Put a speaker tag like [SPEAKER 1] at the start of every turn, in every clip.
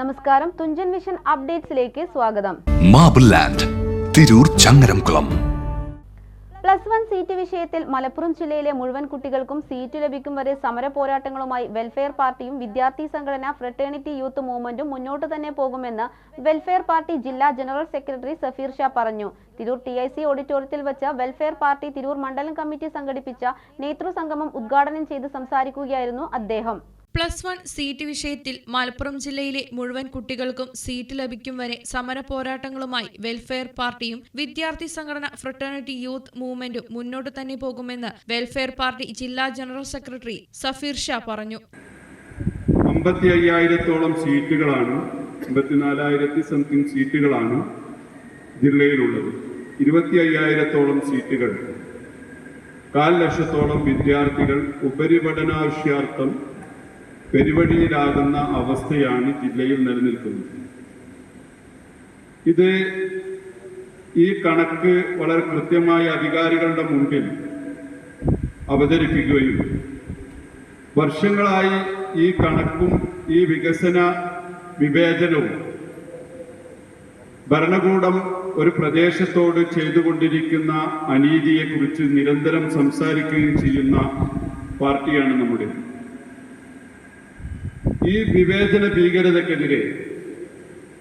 [SPEAKER 1] നമസ്കാരം. തുഞ്ചൻ മിഷൻ അപ്ഡേറ്റ്സിലേക്ക് സ്വാഗതം.
[SPEAKER 2] Marble land Tirur Changaramkulam
[SPEAKER 1] plus one seat വിഷയത്തിൽ മലപ്പുറം ജില്ലയിലെ മുഴുവൻ കുട്ടികൾക്കും സീറ്റ് ലഭിക്കും വരെ സമര പോരാട്ടങ്ങളുമായി വെൽഫെയർ പാർട്ടിയും വിദ്യാർത്ഥി സംഘടന ഫ്രട്ടേണിറ്റി യൂത്ത് മൂവ്മെന്റും മുന്നോട്ട് തന്നെ പോകുമെന്ന് വെൽഫെയർ പാർട്ടി ജില്ലാ ജനറൽ സെക്രട്ടറി സഫീർ ഷാ പറഞ്ഞു. തിരൂർ ടി ഐ സി ഓഡിറ്റോറിയത്തിൽ വെച്ച് വെൽഫെയർ പാർട്ടി തിരൂർ മണ്ഡലം കമ്മിറ്റി സംഘടിപ്പിച്ച നേതൃസംഗമം ഉദ്ഘാടനം ചെയ്ത് സംസാരിക്കുകയായിരുന്നു അദ്ദേഹം.
[SPEAKER 3] പ്ലസ് വൺ സീറ്റ് വിഷയത്തിൽ മലപ്പുറം ജില്ലയിലെ മുഴുവൻ കുട്ടികൾക്കും സീറ്റ് ലഭിക്കും വരെ സമര പോരാട്ടങ്ങളുമായി വെൽഫെയർ പാർട്ടിയും വിദ്യാർത്ഥി സംഘടന ഫ്രട്ടേണിറ്റി യൂത്ത് മൂവ്മെന്റും മുന്നോട്ട് തന്നെ പോകുമെന്ന് വെൽഫെയർ പാർട്ടി ജില്ലാ ജനറൽ സെക്രട്ടറി സഫീർ ഷാ പറഞ്ഞു.
[SPEAKER 4] അമ്പത്തി അയ്യായിരത്തോളം സീറ്റുകളാണ് അമ്പത്തിനാലായിരത്തി സംതിങ് സീറ്റുകളാണ് ജില്ലയിലുള്ളത്. ഇരുപത്തി അയ്യായിരത്തോളം സീറ്റുകൾ. കാൽ ലക്ഷത്തോളം വിദ്യാർത്ഥികൾ ഉപരിപഠനാവശ്യാർത്ഥം പെരുവഴിയിലാകുന്ന അവസ്ഥയാണ് ജില്ലയിൽ നിലനിൽക്കുന്നത്. ഇത് ഈ കണക്ക് വളരെ കൃത്യമായ അധികാരികളുടെ മുമ്പിൽ അവതരിപ്പിക്കുകയും വർഷങ്ങളായി ഈ കണക്കും ഈ വികസന വിവേചനവും ഭരണകൂടം ഒരു പ്രദേശത്തോട് ചെയ്തുകൊണ്ടിരിക്കുന്ന അനീതിയെക്കുറിച്ച് നിരന്തരം സംസാരിക്കുകയും ചെയ്യുന്ന പാർട്ടിയാണ് നമ്മുടെ ഈ വിവേചന ഭീകരതക്കെതിരെ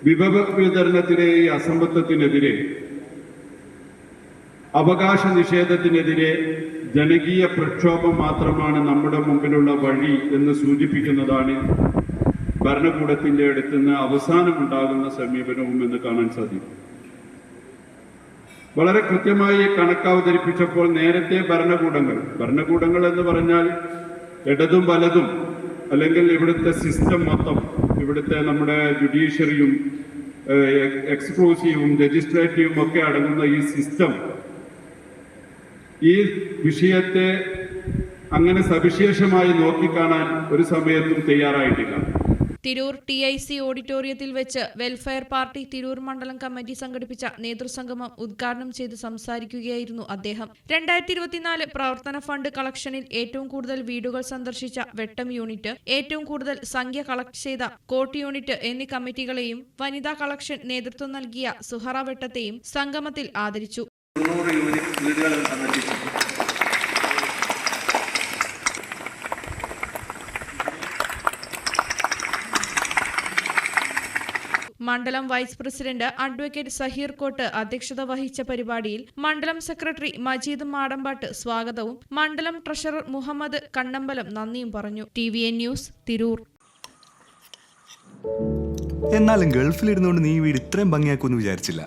[SPEAKER 4] വിഭവ വിതരണത്തിലെ ഈ അസമത്വത്തിനെതിരെ അവകാശ നിഷേധത്തിനെതിരെ ജനകീയ പ്രക്ഷോഭം മാത്രമാണ് നമ്മുടെ മുമ്പിലുള്ള വഴി എന്ന് സൂചിപ്പിക്കുന്നതാണ് ഭരണകൂടത്തിന്റെ അടുത്തുനിന്ന് അവസാനമുണ്ടാകുന്ന സമീപനവും എന്ന് കാണാൻ സാധിക്കും. വളരെ കൃത്യമായി കണക്ക് അവതരിപ്പിച്ചപ്പോൾ നേരത്തെ ഭരണകൂടങ്ങൾ ഭരണകൂടങ്ങൾ എന്ന് പറഞ്ഞാൽ ഇടതും വലതും അല്ലെങ്കിൽ ഇവിടുത്തെ സിസ്റ്റം മൊത്തം ഇവിടുത്തെ നമ്മുടെ ജുഡീഷ്യറിയും എക്സ്ക്ലൂസീവും ലെജിസ്ലേറ്റീവും ഒക്കെ അടങ്ങുന്ന ഈ സിസ്റ്റം ഈ വിഷയത്തെ അങ്ങനെ സവിശേഷമായി നോക്കിക്കാണാൻ ഒരു സമയത്തും തയ്യാറായിട്ടില്ല.
[SPEAKER 3] തിരൂർ ടി ഐ സി ഓഡിറ്റോറിയത്തിൽ വെച്ച് വെൽഫെയർ പാർട്ടി തിരൂർ മണ്ഡലം കമ്മിറ്റി സംഘടിപ്പിച്ച നേതൃസംഗമം ഉദ്ഘാടനം ചെയ്ത് സംസാരിക്കുകയായിരുന്നു അദ്ദേഹം. രണ്ടായിരത്തി ഇരുപത്തിനാല് പ്രവർത്തന ഫണ്ട് കളക്ഷനിൽ ഏറ്റവും കൂടുതൽ വീടുകൾ സന്ദർശിച്ച വെട്ടം യൂണിറ്റ് ഏറ്റവും കൂടുതൽ സംഖ്യ കളക്ട് ചെയ്ത കോട്ട് യൂണിറ്റ് എന്നീ കമ്മിറ്റികളെയും വനിതാ കളക്ഷൻ നേതൃത്വം നൽകിയ സുഹറ വെട്ടത്തെയും സംഗമത്തിൽ ആദരിച്ചു.
[SPEAKER 5] യൂണിറ്റ്
[SPEAKER 3] മണ്ഡലം വൈസ് പ്രസിഡന്റ് അഡ്വക്കേറ്റ് സഹീർ കോട്ട് അധ്യക്ഷത വഹിച്ച പരിപാടിയിൽ മണ്ഡലം സെക്രട്ടറി മജീദ് മാടമ്പാട്ട് സ്വാഗതവും മണ്ഡലം ട്രഷറർ മുഹമ്മദ് കണ്ണമ്പലം നന്ദിയും പറഞ്ഞു. T V N news Tirur.
[SPEAKER 6] എന്നാലും ഗൾഫിലിരുന്നുകൊണ്ട് നീ വീട് ഇത്രയും ഭംഗിയാക്കുമെന്ന് വിചാരിച്ചില്ല.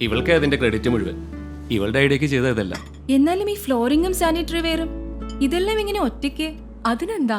[SPEAKER 7] ഇവൾക്ക് അതിന്റെ ക്രെഡിറ്റ് മുഴുവൻ. ഇവളുടെ ഐഡിയക്ക് ചെയ്ത ഇതല്ല
[SPEAKER 8] എന്നാലും ഈ ഫ്ലോറിംഗും സാനിറ്ററി വെയറും ഇതെല്ലാം ഇങ്ങനെ ഒറ്റയ്ക്ക്? അതിനെന്താ?